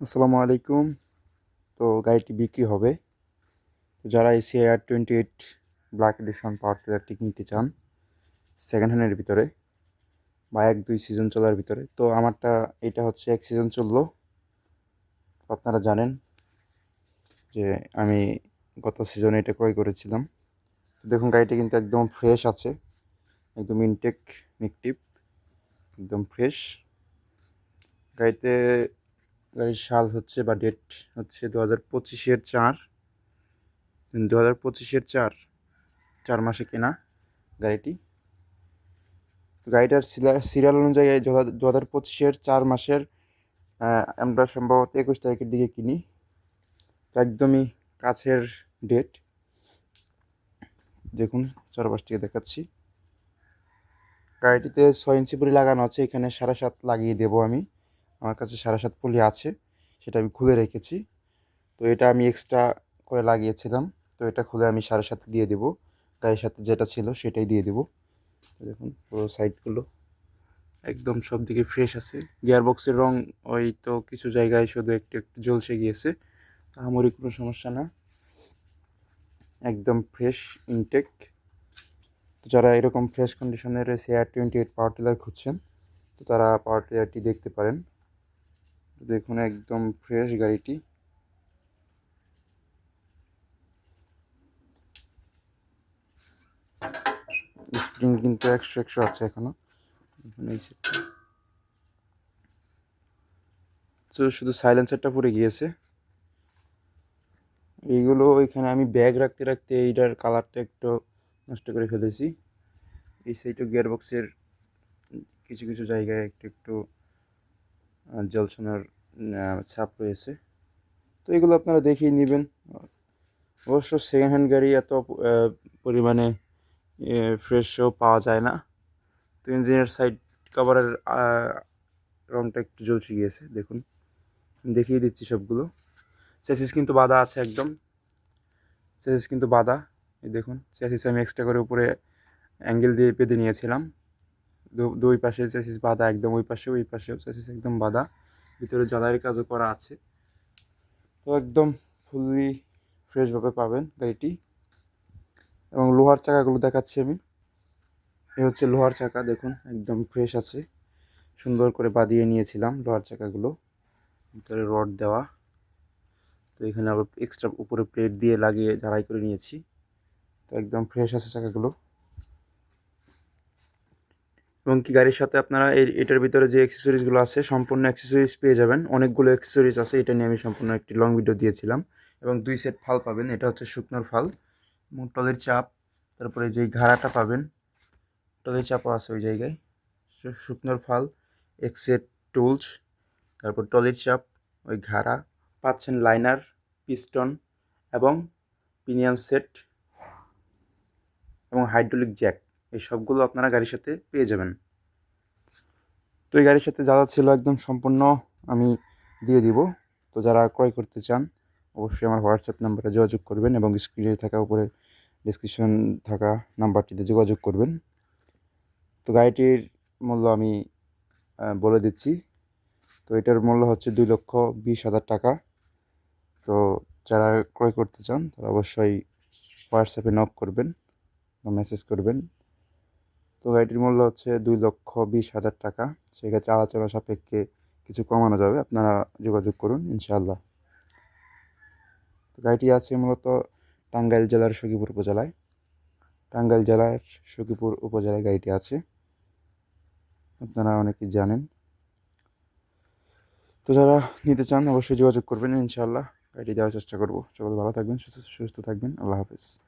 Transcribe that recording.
আসসালামু আলাইকুম। তো গাড়িটি বিক্রি হবে। তো যারা এই CR twenty eight black edition power টিলারটি কিনতে চান সেকেন্ড হ্যান্ডের ভিতরে বা এক, দুই সিজন চলার ভিতরে, তো আমারটা, এটা হচ্ছে এক সিজন চলল। আপনারা জানেন যে আমি গত সিজনে এটা ক্রয় করেছিলাম। দেখুন, গাড়িটা কিন্তু একদম ফ্রেশ আছে, একদম ইনটেক নিকটিভ একদম ফ্রেশ গাড়িতে গাড়ির সাল হচ্ছে বা ডেট হচ্ছে দু হাজার পঁচিশের চার। দু হাজার পঁচিশের চার। চার মাসে কেনা গাড়িটি। গাড়িটার সিরিয়াল অনুযায়ী দু হাজার পঁচিশের চার মাসের আমরা সম্ভবত একুশ তারিখের দিকে কিনি। তো একদমই কাছের ডেট দেখুন, চারপাশ থেকে দেখাচ্ছি। গাড়িটিতে ছয় ইঞ্চি পুলি লাগানো আছে, এখানে সাড়ে সাত লাগিয়ে দেবো আমি। আমার কাছে সাড়ে সাত পুলি আছে, সেটা আমি খুলে রেখেছি। তো এটা আমি এক্সট্রা করে লাগিয়েছিলাম, তো এটা খুলে আমি সাড়ে সাত দিয়ে দেবো। গায়ের সাথে যেটা ছিল সেটাই দিয়ে দেবো। দেখুন, পুরো সাইডগুলো একদম সব দিকে ফ্রেশ আছে। গিয়ার বক্সের রং ওই তো কিছু জায়গায় শুধু একটু একটু ঝলসে গিয়েছে। আমারই কোনো সমস্যা না। একদম ফ্রেশ ইনটেক তো যারা এরকম ফ্রেশ কন্ডিশনের CR twenty eight power tiller খুঁজছেন, তো তারা পাওয়ার টিলারটি দেখতে পারেন। দেখুন, একদম ফ্রেশ গাড়িটি। স্প্রিং কিন্তু একশো একশো আছে এখনও। শুধু সাইলেন্সারটা পড়ে গিয়েছে। এইগুলো এখানে আমি ব্যাগ রাখতে রাখতে এইটার কালারটা একটু নষ্ট করে ফেলেছি। এই সাইডও গিয়ার বক্সের কিছু কিছু জায়গায় একটু একটু জলসোনার ছাপ রয়েছে। তো এগুলো আপনারা দেখেই নেবেন। অবশ্য সেকেন্ড হ্যান্ড গাড়ি এত পরিমাণে ফ্রেশও পাওয়া যায় না। তো ইঞ্জিনের সাইড কভারের রংটা একটু জ্বলসে গিয়েছে, দেখুন। দেখিয়ে দিচ্ছি সবগুলো। চেসিস কিন্তু বাঁধা আছে একদম। চেসিস কিন্তু বাঁধা। এই দেখুন চেসিস আমি এক্সট্রা করে উপরে অ্যাঙ্গেল দিয়ে বেঁধে নিয়েছিলাম। দুই পাশে চেসিস বাঁধা একদম ওই পাশে, ওই পাশেও চেসিস একদম বাঁধা। ভিতরে জ্বালাইয়ের কাজও করা আছে। তো একদম ফুললি ফ্রেশভাবে পাবেন গাড়িটি। এবং লোহার চাকাগুলো দেখাচ্ছি আমি। এ হচ্ছে লোহার চাকা, দেখুন, একদম ফ্রেশ আছে। সুন্দর করে বাঁধিয়ে নিয়েছিলাম লোহার চাকাগুলো। ভিতরে রড দেওয়া। তো এখানে আবার এক্সট্রা উপরে প্লেট দিয়ে লাগিয়ে ঝাড়াই করে নিয়েছি। তো একদম ফ্রেশ আছে চাকাগুলো। এবং কি গাড়ির সাথে আপনারা এই এটার ভিতরে যে অ্যাক্সেসরিজগুলো আছে, সম্পূর্ণ অ্যাক্সেসরিজ পেয়ে যাবেন। অনেকগুলো অ্যাক্সেসরিজ আছে, এটা নিয়ে আমি সম্পূর্ণ একটি লং ভিডিও দিয়েছিলাম। এবং দুই সেট ফাল পাবেন, এটা হচ্ছে শুকনোর ফাল। এবং টলের চাপ, তারপরে যেই ঘাড়াটা পাবেন, টলের চাপও আছে ওই জায়গায়। শুকনোর ফাল, এক সেট টুলস তারপর টলির চাপ, ওই ঘাড়া পাচ্ছেন লাইনার পিস্টন এবং পিনিয়াম সেট এবং হাইড্রোলিক জ্যাক এই সবগুলো আপনারা গাড়ির সাথে পেয়ে যাবেন। তো এই গাড়ির সাথে যা ছিল একদম সম্পূর্ণ আমি দিয়ে দিব। তো যারা ক্রয় করতে চান, অবশ্যই আমার হোয়াটসঅ্যাপ নাম্বারে যোগাযোগ করবেন এবং স্ক্রিনে থাকা উপরে ডিসক্রিপশন থাকা নাম্বারটিতে যোগাযোগ করবেন। তো গাড়িটির মূল্য আমি বলে দিচ্ছি। তো এটার মূল্য হচ্ছে দুই লক্ষ বিশ হাজার টাকা। তো যারা ক্রয় করতে চান, তারা অবশ্যই হোয়াটসঅ্যাপে নক করবেন বা মেসেজ করবেন। তো গাড়িটির মূল্য হচ্ছে দুই লক্ষ বিশ হাজার টাকা। সেক্ষেত্রে আলোচনা সাপেক্ষে কিছু কমানো যাবে। আপনারা যোগাযোগ করুন, ইনশাআল্লাহ। তো গাড়িটি আছে মূলত টাঙ্গাইল জেলার সখীপুর উপজেলায়। টাঙ্গাইল জেলার সখীপুর উপজেলায় গাড়িটি আছে। আপনারা অনেকেই জানেন। তো যারা নিতে চান, অবশ্যই যোগাযোগ করবেন, ইনশাআল্লাহ। গাড়িটি দেওয়ার চেষ্টা করব। সকলে ভালো থাকবেন, সুস্থ সুস্থ থাকবেন। আল্লাহ হাফেজ।